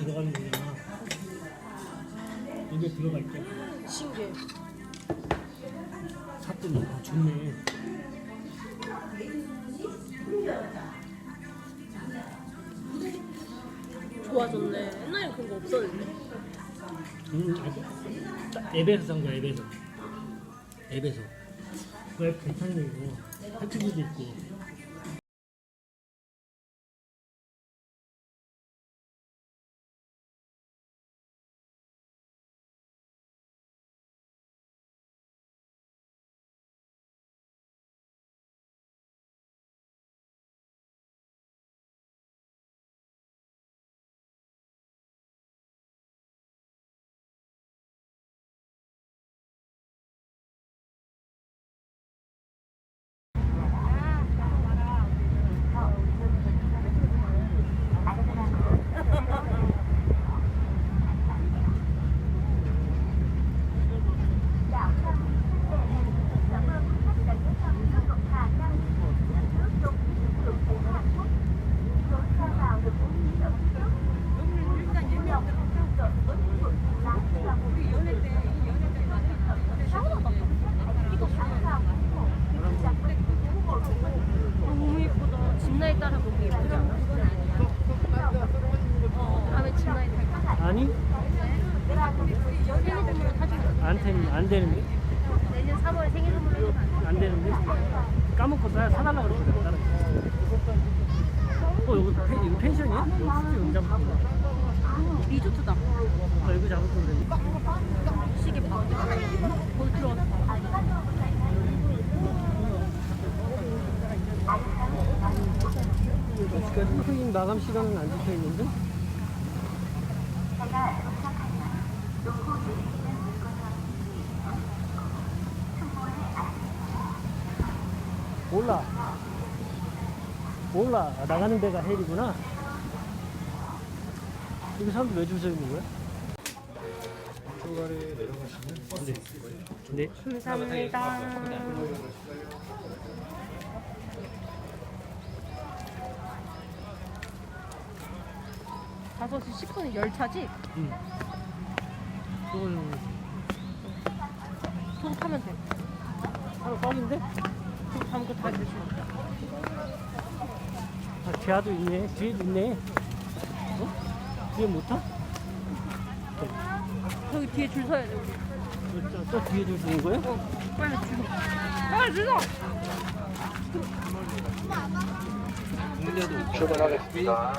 들어가는구나. 이게 들어갈 때 신기해. 샀더니 아, 좋네. 좋아졌네. 옛날에 그런 거 없었는데. 음, 아주 딱 앱에서 산 거야, 앱에서. 앱에서. 웹 괜찮네, 이거. 패키지도 있고. 너무 예쁘다. 집나이 따라 보기 예쁘지 않아? 다음에 집나이 탈까? 아니? 생일 선물로 사주면 안, 된, 안 되는데? 내년 3월에 생일 선물로 해주면 안 되는데? 까먹고 사, 사달라고 그랬거든, 다른 어, 여기, 펜, 이거 펜션이야? 여기 숙제 여기 잡을 거야. 리조트다. 아, 여기 잡을 건데. 시계 봐. 거기 봐. 아직까지 후임 마감 시간은 안 적혀 있는데? 몰라. 몰라. 아, 나가는 데가 헬이구나. 여기 사람들 왜 줄 서 있는 거야? 네. 네. 감사합니다. 다섯 시 10분에 열차지? 응. 이건 타면 돼. 꽉인데? 저거 다음 거다 줄수 있다. 아, 대화도 있네. 뒤에도 있네. 어? 뒤에 못 타? 저기 뒤에 줄 서야 돼, 우리. 또, 또 뒤에 줄수 있는 거야? 어, 빨리 줄 서. 빨리 줄 서! 출발하겠습니다.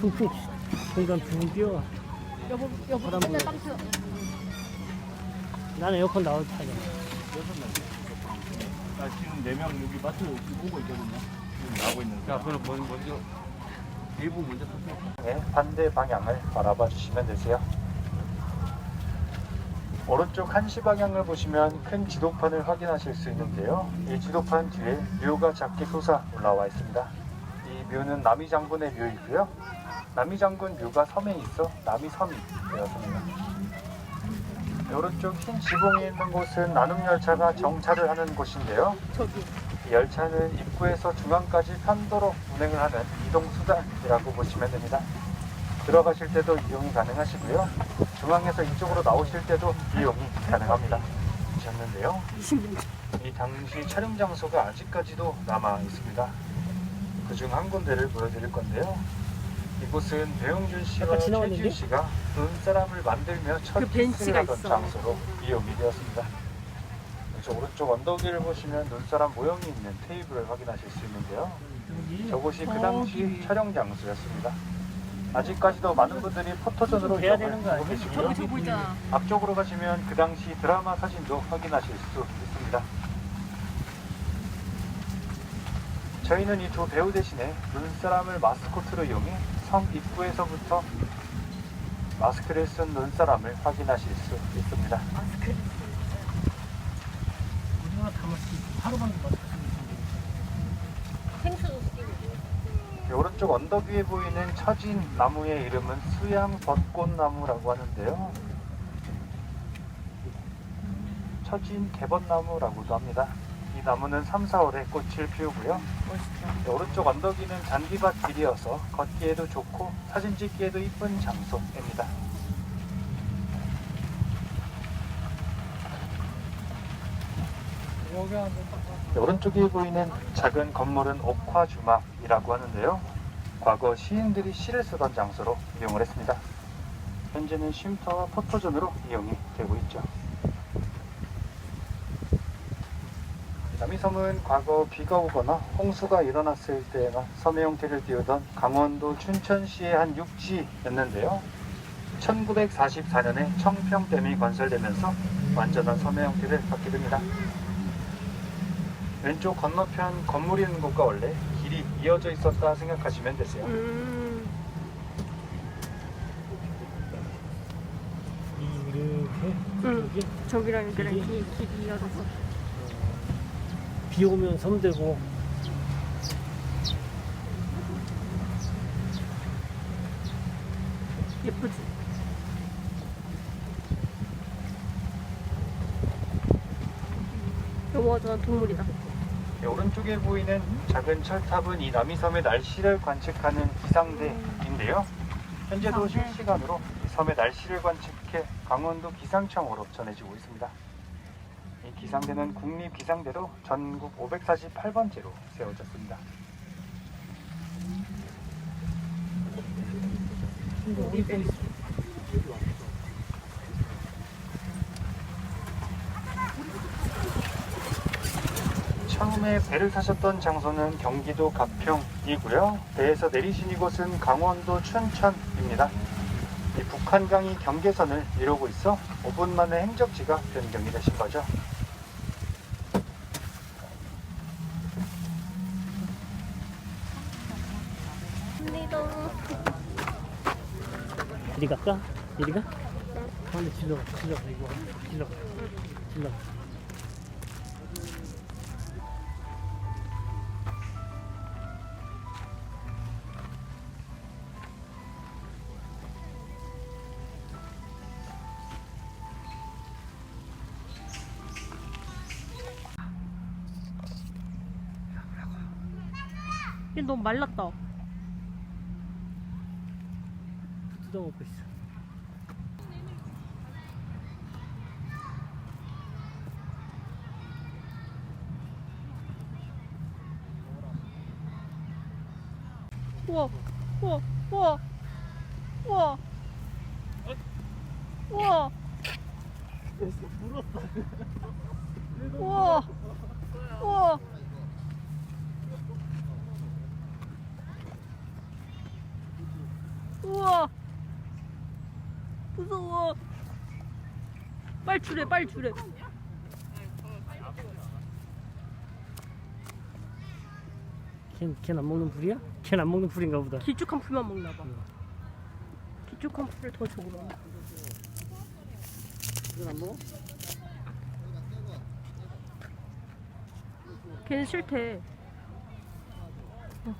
푹푹 공간 붕 뛰어. 여보, 여보, 바람 맨날 불어. 땀 튀어. 나는 에어컨 나올 때 타자. 나 지금 네 명 여기 마트 보고 있거든요. 지금 나오고 있는. 자, 그럼 먼저 먼저 일부 먼저 탈게요. 네, 반대 방향을 바라봐 주시면 되세요. 오른쪽 한시 방향을 보시면 큰 지도판을 확인하실 수 있는데요. 이 지도판 뒤에 묘가 작게 솟아 올라와 있습니다. 이 묘는 남이 장군의 묘이고요. 남이 장군 묘가 섬에 있어 남이 섬이 되었습니다. 오른쪽 흰 지붕이 있는 곳은 나눔 열차가 정차를 하는 곳인데요. 저기. 이 열차는 입구에서 중앙까지 편도로 운행을 하는 이동 수단이라고 보시면 됩니다. 들어가실 때도 이용이 가능하시고요. 중앙에서 이쪽으로 나오실 때도 이용이 가능합니다. 보셨는데요. 이 당시 촬영 장소가 아직까지도 남아 있습니다. 그중 한 군데를 보여드릴 건데요. 이곳은 배용준 씨와? 최지우 씨가 눈사람을 만들며 첫 그 키스를 하던 있어. 장소로 이용이 되었습니다. 저 오른쪽 언덕 위를 보시면 눈사람 모형이 있는 테이블을 확인하실 수 있는데요. 저곳이 그 당시 저기. 촬영 장소였습니다. 아직까지도 많은 분들이 포토존으로 이용을 하고? 계시고요. 앞쪽으로 가시면 그 당시 드라마 사진도 확인하실 수 있습니다. 저희는 이 두 배우 대신에 눈사람을 마스코트로 이용해 성 입구에서부터 마스크를 쓴 눈사람을 확인하실 수 있습니다. 마스크. 우리가 다 마스크 있고 하루만 마스크 쓰고 있으면 생수도 쓰고. 이 오른쪽 언덕 위에 보이는 처진 나무의 이름은 수양 벚꽃나무라고 하는데요. 처진 개벚나무라고도 합니다. 이 나무는 3, 4월에 꽃을 피우고요. 멋있다. 네, 오른쪽 언덕이는 잔디밭 길이어서 걷기에도 좋고 사진 찍기에도 이쁜 장소입니다. 네, 오른쪽에 보이는 작은 건물은 옥화주막이라고 하는데요. 과거 시인들이 시를 쓰던 장소로 이용을 했습니다. 현재는 쉼터와 포토존으로 이용이 되고 있죠. 남이섬은 과거 비가 오거나 홍수가 일어났을 때나 섬의 형태를 띄우던 강원도 춘천시의 한 육지였는데요. 1944년에 청평댐이 건설되면서 완전한 섬의 형태를 갖게 됩니다. 왼쪽 건너편 건물이 있는 곳과 원래 길이 이어져 있었다 생각하시면 되세요. 음. 이렇게 응. 저기랑 여기랑 길이 이어져서. 비 오면 섬되고 예쁘지? 영화잖아 동물이다. 네, 오른쪽에 보이는 작은 철탑은 이 남이섬의 날씨를 관측하는 기상대인데요. 현재도. 실시간으로 이 섬의 날씨를 관측해 강원도 기상청으로 전해지고 있습니다. 이 기상대는 국립기상대로 전국 548번째로 세워졌습니다. 처음에 배를 타셨던 장소는 경기도 가평이고요. 배에서 내리신 이곳은 강원도 춘천입니다. 이 북한강이 경계선을 이루고 있어 5분 만에 행적지가 변경이 되신 거죠. 이리 갈까? 이리 가? 가운데 질러 질러 이거 질러 질러 얘 너무 말랐다. 뜯어먹고 있어. 우와, 우와, 우와, 우와, 우와, 우와, 우와 무서워. 빨리 출해, 빨리 출해. 걘안 먹는 풀이야? 걘안 먹는 풀인가 보다 길쭉한 풀만 먹나 봐. 길쭉한 풀을 더 줘그러 이건 안 먹어? 걔는 싫대. 어.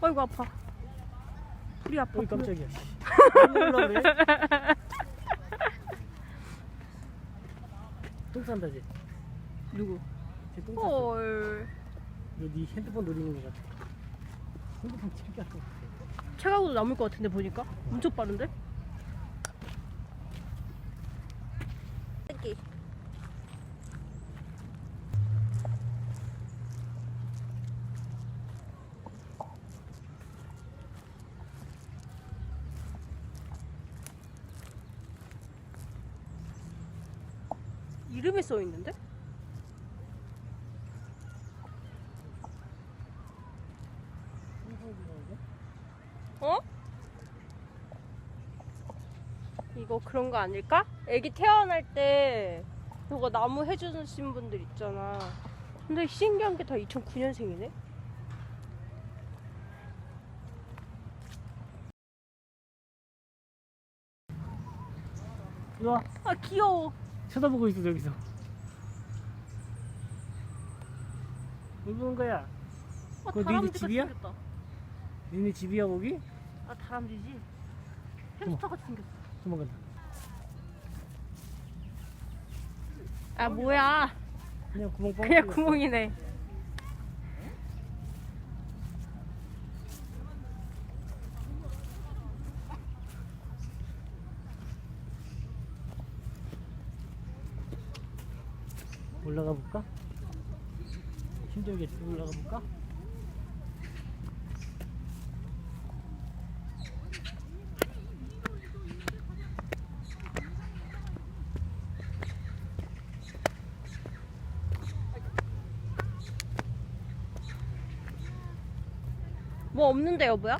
아이고 아파. 풀이 아파. 어이. 깜짝이야? 똥 싼다지? 누구? 쟤똥 쌌어 헐. 이거 네 핸드폰 노리는 거 같아 핸드폰 챙겨 체가고도 남을 것 같은데 보니까 엄청 빠른데? 써 있는데? 어? 이거 그런 거 아닐까? 애기 태어날 때 그거 나무 해주신 분들 있잖아. 근데 신기한 게 다 2009년생이네? 이리 와. 아 귀여워. 쳐다보고 있어 저기서. 뭘 보는 거야? 아, 그거 니네 집이야? 생겼다. 니네 집이야 거기? 아 다람쥐지. 햄스터 같이 생겼어. 도망간다. 아 뭐야? 그냥 구멍 뻥. 그냥 뚫렸어. 구멍이네. 올라가 볼까? 힘들겠지 올라가 볼까? 뭐 없는데 여보야?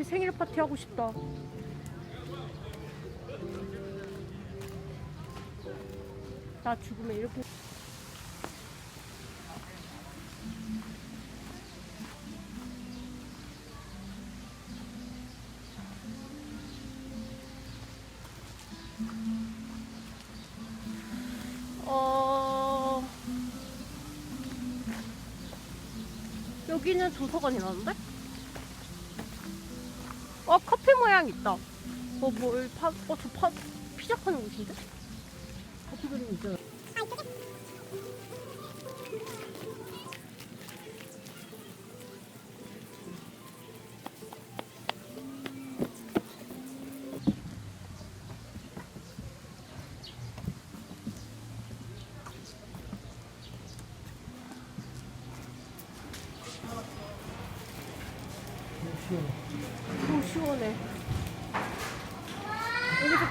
이렇게 생일 파티 하고 싶다. 나 죽으면 이렇게 어 여기는 도서관이라는데? 모양 있다. 어뭘 파? 어 저 파? 피자 파는 곳인데? 커피 그림 있잖아.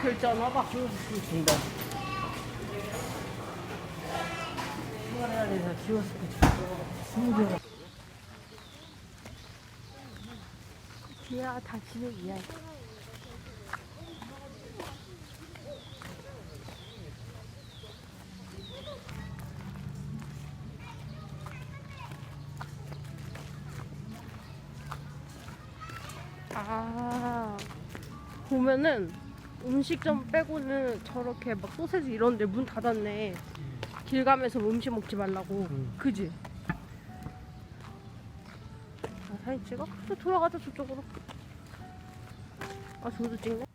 결제하나 봐. 준다. 돼서 키워스크 스무 개가. 뒤야 당신을 위하여. 아 보면은 음식점 빼고는 저렇게 막 소세지 이런 데 문 닫았네. 길 가면서 음식 먹지 말라고. 응. 그지? 아, 사진 찍어? 또 돌아가자 저쪽으로. 아 저기도 찍네.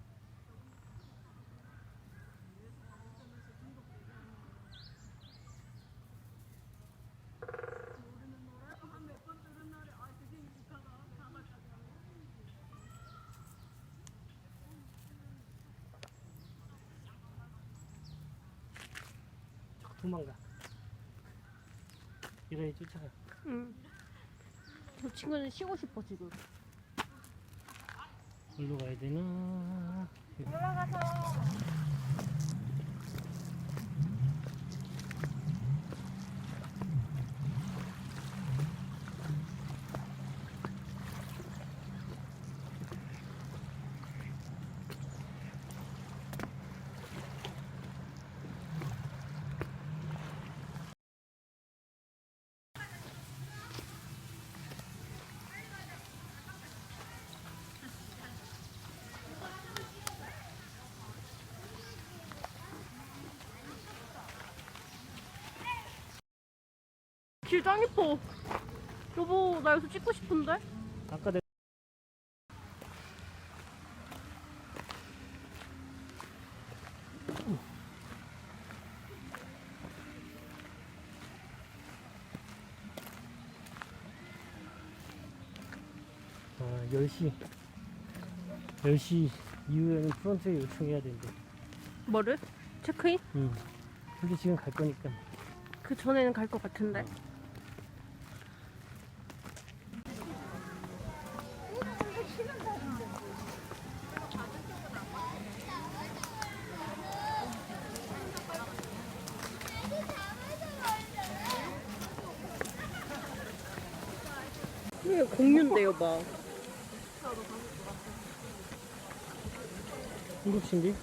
자꾸 도망가. 이러니 쫓아가. 응. 저 친구는 쉬고 싶어 지금. 어디로 가야 되나? 길짱 이뻐. 여보, 나 여기서 찍고 싶은데? 아까 내 아, 10시 10시 이후에는 프런트에 요청해야 된대 뭐를? 체크인? 음. 근데 지금 갈 거니까 그 전에는 갈 것 같은데. 이게 공유인데요, 막. 한국 신기?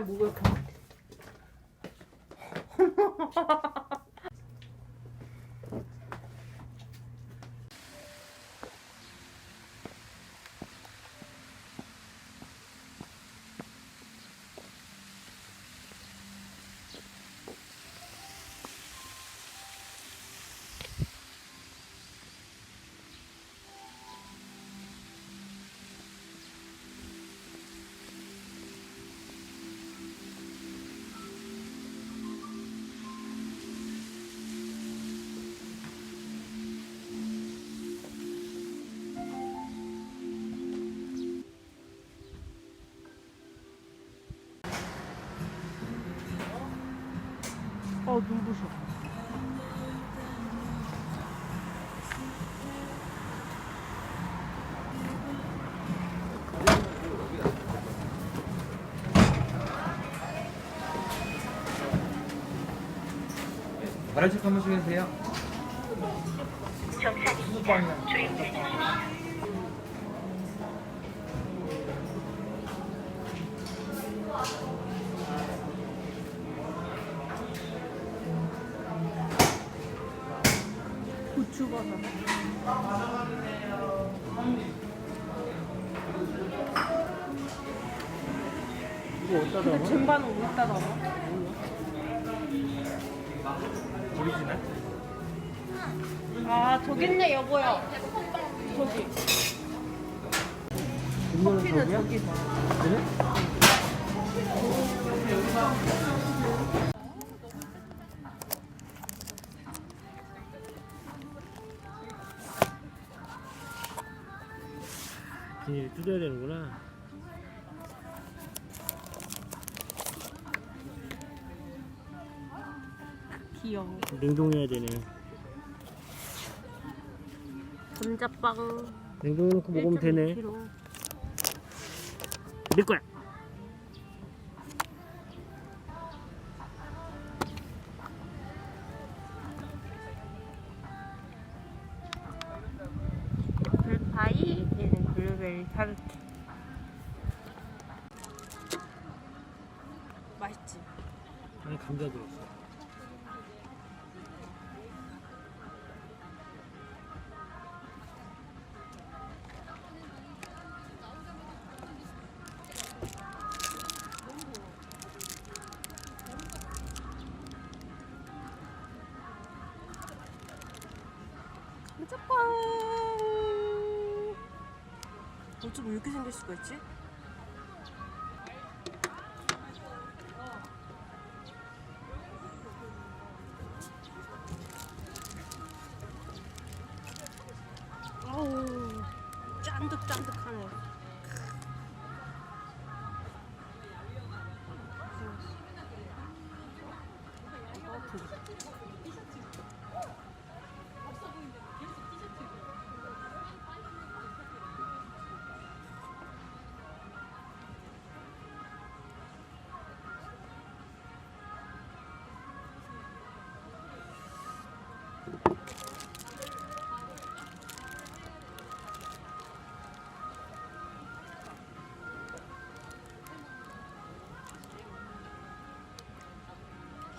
목을 것 아. 어, 눈부셔. 발화식 한번 해주세요. 고 이거 어디다 근데 담아? 쟁반은 어디다? 오리지널? 아, 저기 있네, 여보야. 저기. 커피는 저기야? 저기서. 그래? 뜯어야 되는구나. 귀여워. 냉동해야 되네. 감자빵. 냉동해놓고 먹으면 되네. 1.5kg. 내 거야. ইউজ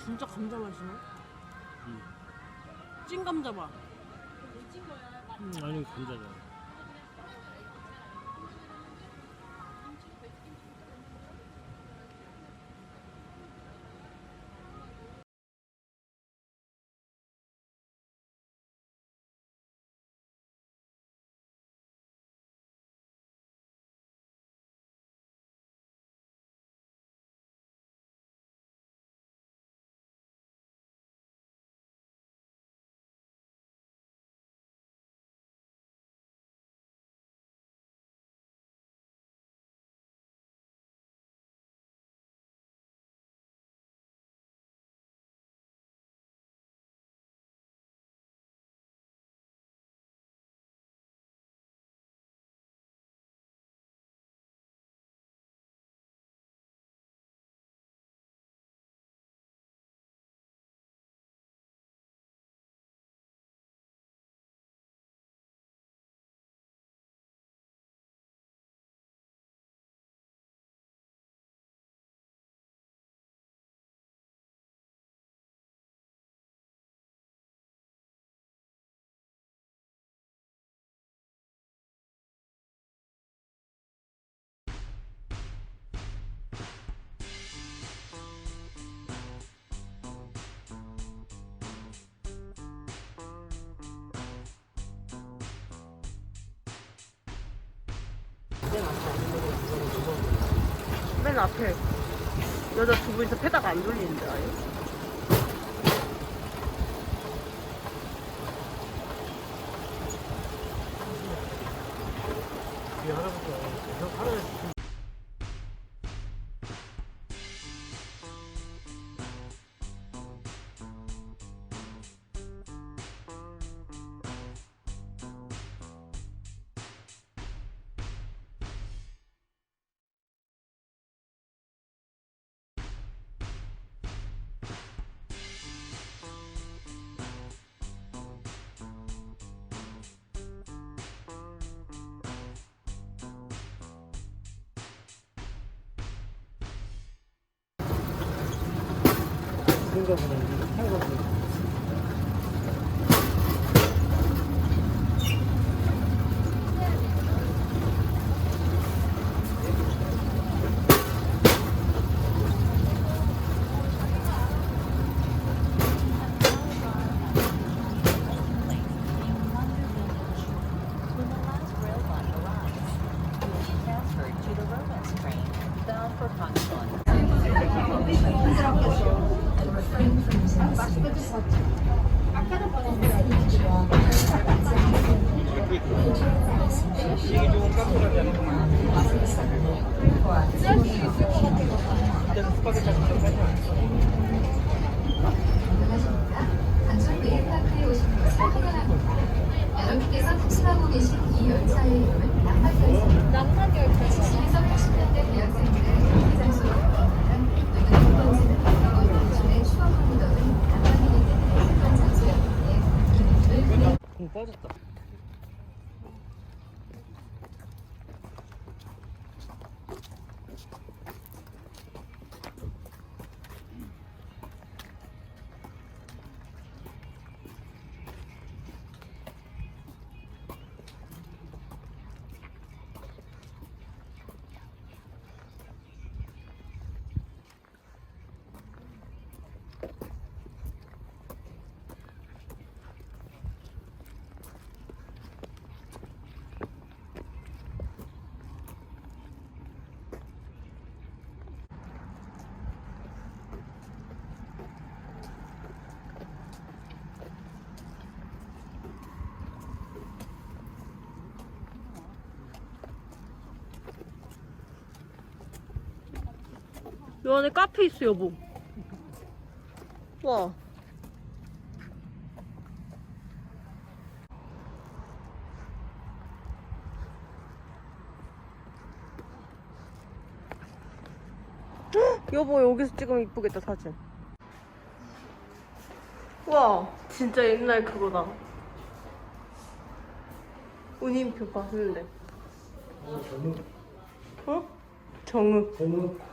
진짜 감자 맛이네. 음. 찐 감자 맛. 음, 아니 감자잖아. 맨 앞에 여자 두 분이서 페다가 안 돌리는데 아예? 생각보다 생각보다 ಆಗಿತ್ತು 이 안에 카페 있어 여보. 와. 헉! 여보 여기서 찍으면 이쁘겠다 사진. 와 진짜 옛날 그거다. 운임표 봤는데. 어, 정우. 어? 정읍.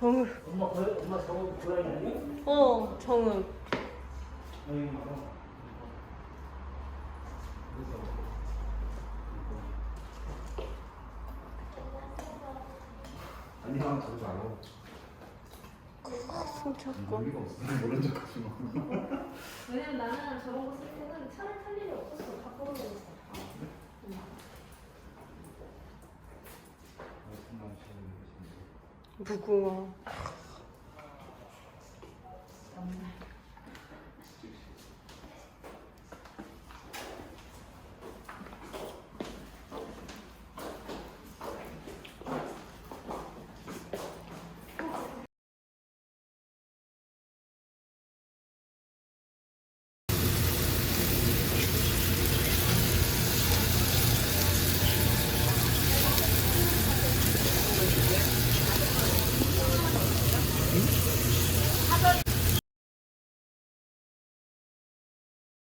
정우. 정읍. 엄마, 어, 엄마 정우 고양이 아니? 어 정읍. 아니랑 저도 알아. 승차권. 모른 척 하지 마. 왜냐면 나는 저런 거 쓸 때는 차를 탈 일이 없었어. 다 걸어다녔어. 무거워. 아,